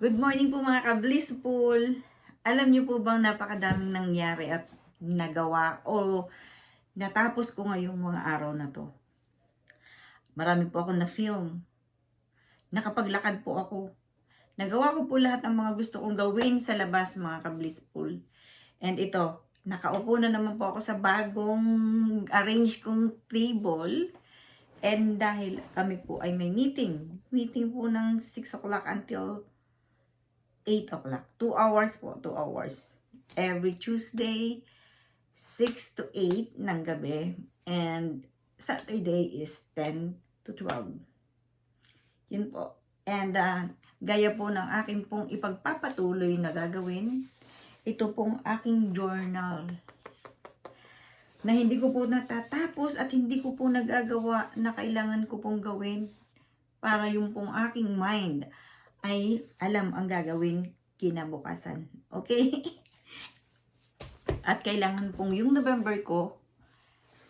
Good morning po mga ka-blissful. Alam niyo po bang napakadaming nangyari at nagawa o natapos ko ngayong mga araw na to. Marami po ako na film. Nakapaglakad po ako. Nagawa ko po lahat ng mga gusto kong gawin sa labas mga ka-blissful. And ito, nakaupo na naman po ako sa bagong arrange kong table. And dahil kami po ay may meeting. Meeting po ng 6 o'clock until 8 o'clock. 2 hours po, 2 hours. Every Tuesday, 6 to 8 ng gabi. And Saturday is 10 to 12. Yun po. And uh, gaya po ng aking pong ipagpapatuloy na gagawin, ito pong aking journal na hindi ko po natatapos at hindi ko po nagagawa na kailangan ko pong gawin para yung pong aking mind ay alam ang gagawin kinabukasan. Okay? At kailangan pong yung November ko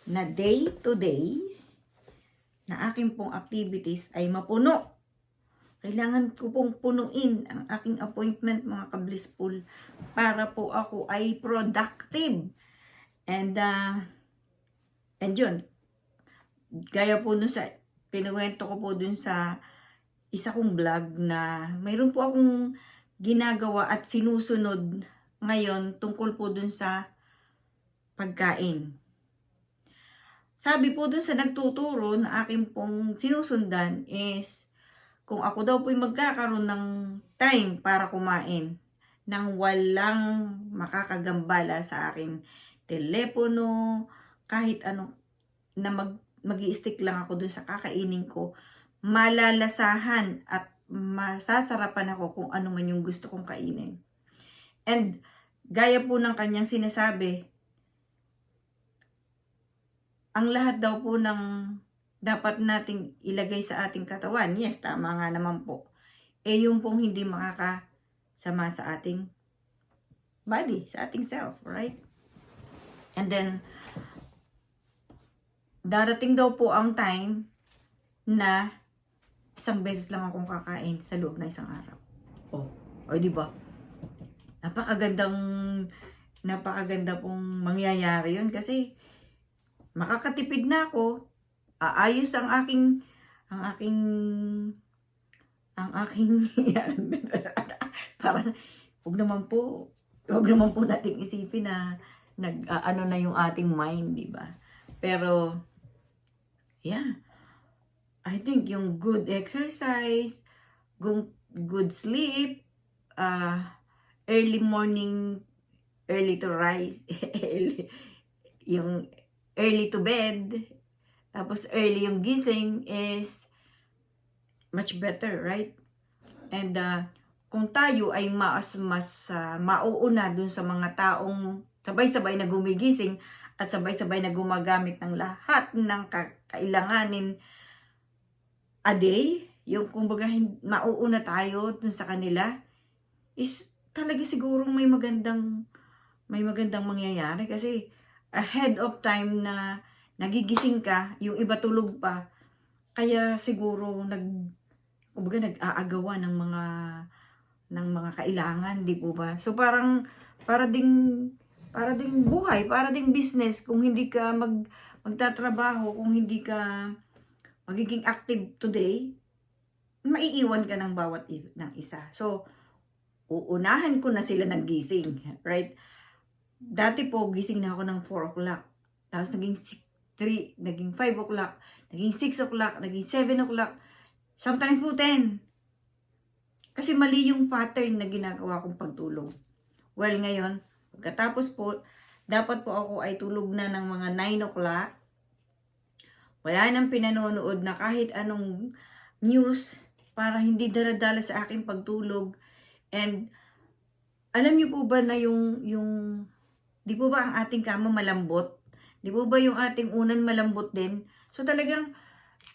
na day to day na aking pong activities ay mapuno. Kailangan ko pong punuin ang aking appointment mga ka-blissful para po ako ay productive. And, uh, and yun, gaya po nun sa, pinuwento ko po dun sa isa kong vlog na mayroon po akong ginagawa at sinusunod ngayon tungkol po dun sa pagkain. Sabi po dun sa nagtuturo na akin pong sinusundan is kung ako daw po'y magkakaroon ng time para kumain nang walang makakagambala sa aking telepono, kahit ano, na mag, mag stick lang ako dun sa kakainin ko, malalasahan at masasarapan ako kung ano man yung gusto kong kainin. And gaya po ng kanyang sinasabi, ang lahat daw po ng dapat nating ilagay sa ating katawan, yes, tama nga naman po, eh yung pong hindi makakasama sa ating body, sa ating self, right? And then, darating daw po ang time na isang beses lang akong kakain sa loob ng isang araw. Oh, o di ba? Napakagandang napakaganda pong mangyayari yun kasi makakatipid na ako, aayos ang aking ang aking ang aking parang wag naman po wag naman po nating isipin na nag ah, ano na yung ating mind, di ba? Pero yeah. Think yung good exercise, good, sleep, uh, early morning, early to rise, early, yung early to bed, tapos early yung gising is much better, right? And uh, kung tayo ay mas mas uh, mauuna dun sa mga taong sabay-sabay na gumigising at sabay-sabay na gumagamit ng lahat ng kailanganin a day, yung kumbaga mauuna tayo dun sa kanila, is talaga siguro may magandang may magandang mangyayari kasi ahead of time na nagigising ka, yung iba tulog pa, kaya siguro nag kumbaga nag-aagawa ng mga ng mga kailangan, di po ba? So parang para ding para ding buhay, para ding business kung hindi ka mag magtatrabaho, kung hindi ka magiging active today, maiiwan ka ng bawat ng isa. So, uunahan ko na sila nagising, right? Dati po, gising na ako ng 4 o'clock. Tapos naging 3, naging 5 o'clock, naging 6 o'clock, naging 7 o'clock, sometimes po 10. Kasi mali yung pattern na ginagawa kong pagtulog. Well, ngayon, pagkatapos po, dapat po ako ay tulog na ng mga 9 o'clock, wala nang pinanonood na kahit anong news para hindi daladala sa aking pagtulog. And alam niyo po ba na yung yung di po ba ang ating kama malambot? Di po ba yung ating unan malambot din? So talagang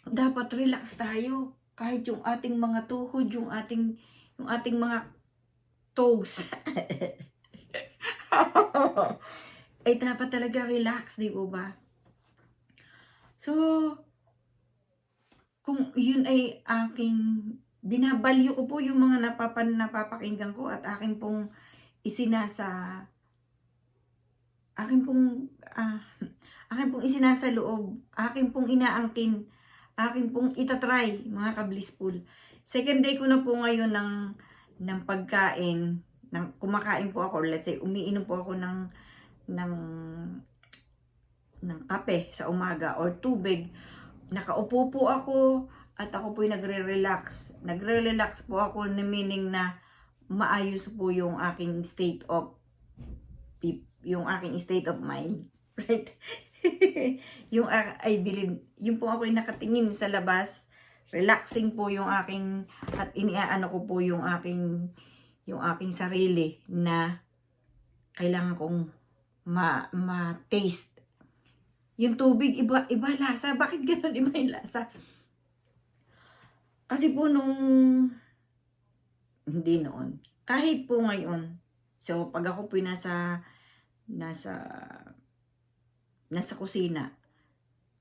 dapat relax tayo. Kahit yung ating mga tuhod, yung ating yung ating mga toes. ay dapat talaga relax, di po ba? So, kung yun ay aking binabalyo ko po yung mga napapan, napapakinggan ko at akin pong isinasa akin pong ah, akin pong isinasa loob, akin pong inaangkin, akin pong itatry, mga ka-blissful. Second day ko na po ngayon ng, ng pagkain, ng, kumakain po ako, let's say, umiinom po ako ng, ng, ng kape sa umaga or tubig. Nakaupo po ako at ako po nagre-relax. Nagre-relax po ako na meaning na maayos po yung aking state of yung aking state of mind. Right? yung I believe, yung po ako nakatingin sa labas, relaxing po yung aking, at iniaano ko po yung aking, yung aking sarili na kailangan kong ma, ma-taste. Yung tubig, iba, iba lasa. Bakit ganun iba yung lasa? Kasi po nung, hindi noon, kahit po ngayon, so pag ako po nasa, nasa, nasa kusina,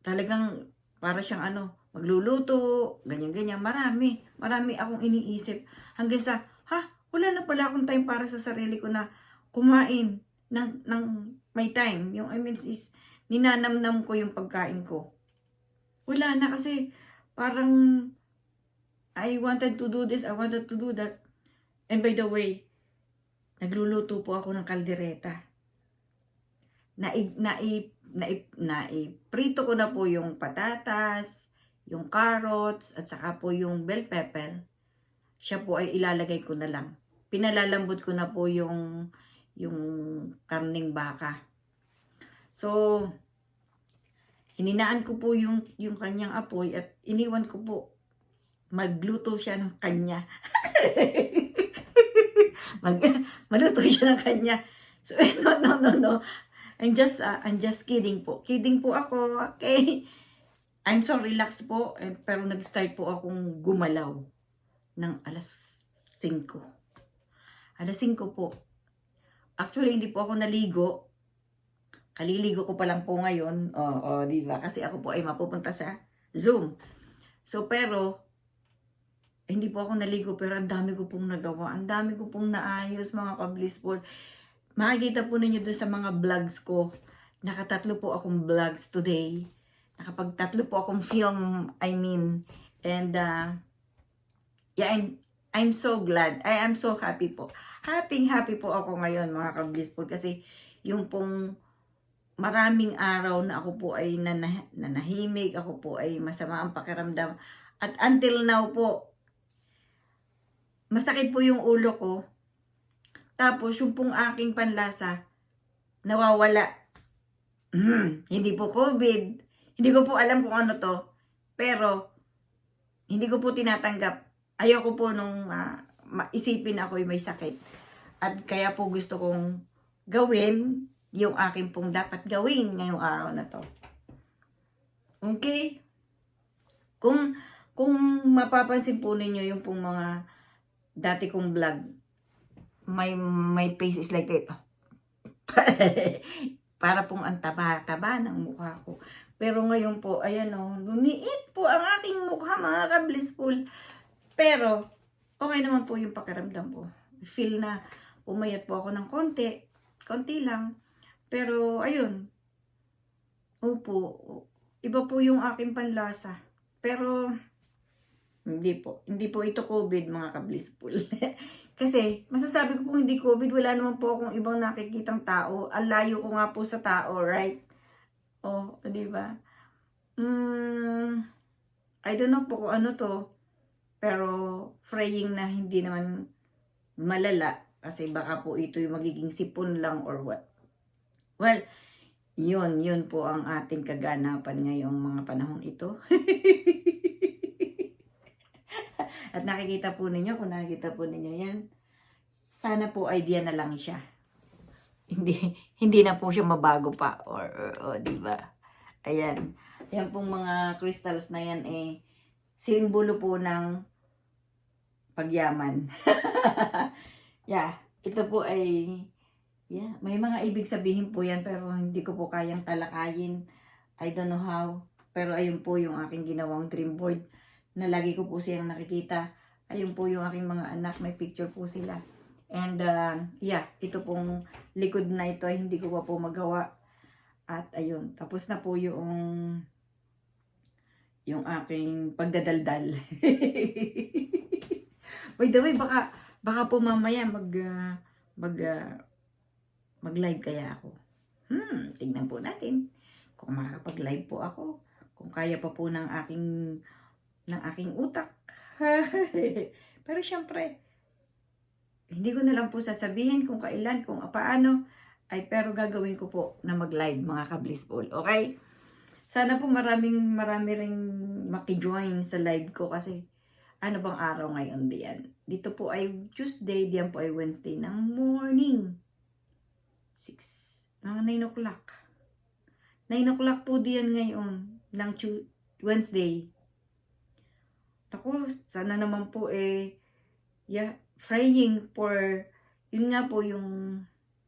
talagang para siyang ano, magluluto, ganyan-ganyan, marami, marami akong iniisip. Hanggang sa, ha, wala na pala akong time para sa sarili ko na kumain ng, ng may time. Yung, I mean, is, ninanamnam ko yung pagkain ko. Wala na kasi, parang, I wanted to do this, I wanted to do that. And by the way, nagluluto po ako ng kaldereta. Na, na, na, na, prito ko na po yung patatas, yung carrots, at saka po yung bell pepper. Siya po ay ilalagay ko na lang. Pinalalambot ko na po yung, yung karning baka. So, hininaan ko po yung, yung kanyang apoy at iniwan ko po magluto siya ng kanya. Mag, maluto siya ng kanya. So, no, no, no, no. I'm just, uh, I'm just kidding po. Kidding po ako, okay? I'm so relaxed po, eh, pero nag-start po akong gumalaw ng alas 5. Alas 5 po. Actually, hindi po ako naligo. Kaliligo ko pa lang po ngayon. O, oh, oh, di ba? Kasi ako po ay mapupunta sa Zoom. So, pero, hindi po ako naligo pero ang dami ko pong nagawa. Ang dami ko pong naayos mga ka-blissful. Makikita po ninyo doon sa mga vlogs ko. Nakatatlo po akong vlogs today. Nakapagtatlo po akong film, I mean. And, uh, yeah, I'm, I'm so glad. I am so happy po. Happy, happy po ako ngayon mga ka-blissful. Kasi yung pong maraming araw na ako po ay nanah- nanahimik, ako po ay masama ang pakiramdam. At until now po, masakit po yung ulo ko. Tapos, yung pong aking panlasa, nawawala. hindi po COVID. Hindi ko po alam kung ano to. Pero, hindi ko po tinatanggap. Ayoko po nung uh, isipin ako may sakit. At kaya po gusto kong gawin yung aking pong dapat gawin ngayong araw na to. Okay? Kung, kung mapapansin po ninyo yung pong mga dati kong vlog, my, my face is like that. Para pong ang taba-taba ng mukha ko. Pero ngayon po, ayan o, lumiit po ang aking mukha, mga ka-blissful. Pero, okay naman po yung pakiramdam ko. Feel na umayat po ako ng konti. Konti lang. Pero, ayun. Opo, iba po yung aking panlasa. Pero, hindi po. Hindi po ito COVID, mga ka-blissful. Kasi, masasabi ko po hindi COVID, wala naman po akong ibang nakikitang tao. Ang layo ko nga po sa tao, right? Oh, di ba? Mm, I don't know po kung ano to. Pero, fraying na hindi naman malala. Kasi baka po ito yung magiging sipon lang or what. Well, yun, yun po ang ating kaganapan ngayong mga panahon ito. At nakikita po ninyo, kung nakikita po ninyo yan, sana po idea na lang siya. Hindi, hindi na po siya mabago pa. Or, or, or di ba? Ayan. Yan pong mga crystals na yan eh, simbolo po ng pagyaman. yeah, ito po ay, yeah, may mga ibig sabihin po yan pero hindi ko po kayang talakayin. I don't know how. Pero ayun po yung aking ginawang dream board na lagi ko po siyang nakikita Ayun po yung aking mga anak. May picture po sila. And uh, yeah, ito pong likod na ito ay hindi ko pa po magawa. At ayun, tapos na po yung yung aking pagdadaldal. By the way, baka baka po mamaya mag uh, mag uh, mag-live kaya ako. Hmm, tingnan po natin kung makakapag-live po ako. Kung kaya pa po ng aking ng aking utak. Pero syempre, hindi ko na lang po sasabihin kung kailan, kung paano, ay pero gagawin ko po na mag-live mga ka-blissful. Okay? Sana po maraming marami ring makijoin sa live ko kasi ano bang araw ngayon diyan? Dito po ay Tuesday, diyan po ay Wednesday ng morning. 6, mga 9 o'clock. 9 o'clock po diyan ngayon ng Wednesday. Ako, sana naman po eh, yeah, praying for, yun nga po yung,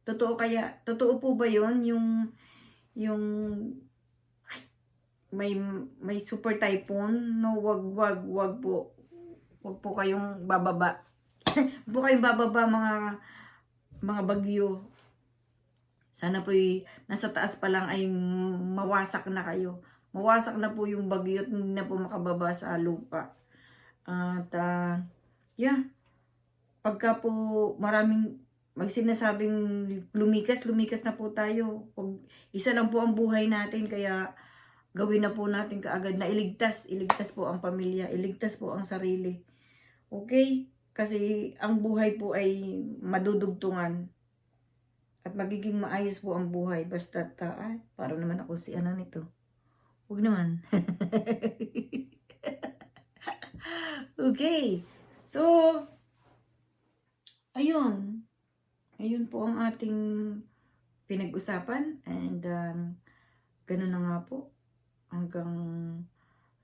totoo kaya, totoo po ba yun, yung, yung, ay, may, may super typhoon, no, wag, wag, wag po, wag po kayong bababa, wag po kayong bababa mga, mga bagyo, sana po nasa taas pa lang ay mawasak na kayo. Mawasak na po yung bagyo at hindi na po makababa sa lupa. At ah, yeah, pagka po maraming may sinasabing lumikas, lumikas na po tayo. Pag, isa lang po ang buhay natin kaya gawin na po natin kaagad na iligtas. Iligtas po ang pamilya, iligtas po ang sarili. Okay? Kasi ang buhay po ay madudugtungan at magiging maayos po ang buhay basta ta para naman ako si ano nito. Huwag naman. okay. So, ayun. Ayun po ang ating pinag-usapan and um, ganun na nga po hanggang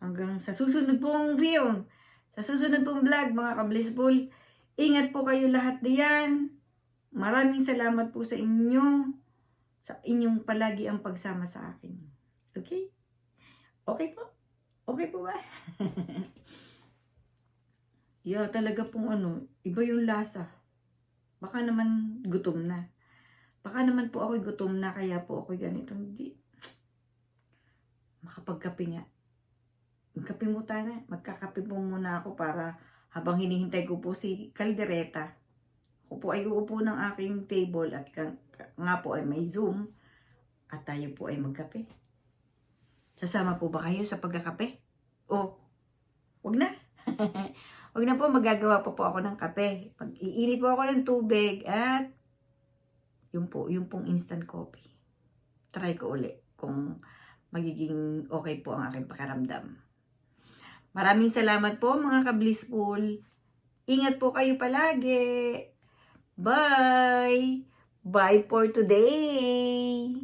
hanggang sa susunod pong film sa susunod pong vlog mga ka-blissful ingat po kayo lahat diyan Maraming salamat po sa inyo, sa inyong palagi ang pagsama sa akin. Okay? Okay po? Okay po ba? yeah, talaga pong ano, iba yung lasa. Baka naman gutom na. Baka naman po ako'y gutom na, kaya po ako'y ganito. Hindi. Makapagkape nga. Magkape mo tayo Magkakape po muna ako para habang hinihintay ko po si Caldereta ako po ay uupo ng aking table at nga po ay may Zoom at tayo po ay magkape. Sasama po ba kayo sa pagkakape? O, wag na. wag na po, magagawa po po ako ng kape. Pag iinit po ako ng tubig at yung po, yung pong instant coffee. Try ko uli kung magiging okay po ang aking pakaramdam. Maraming salamat po mga ka-blissful. Ingat po kayo palagi. Bye! Bye for today!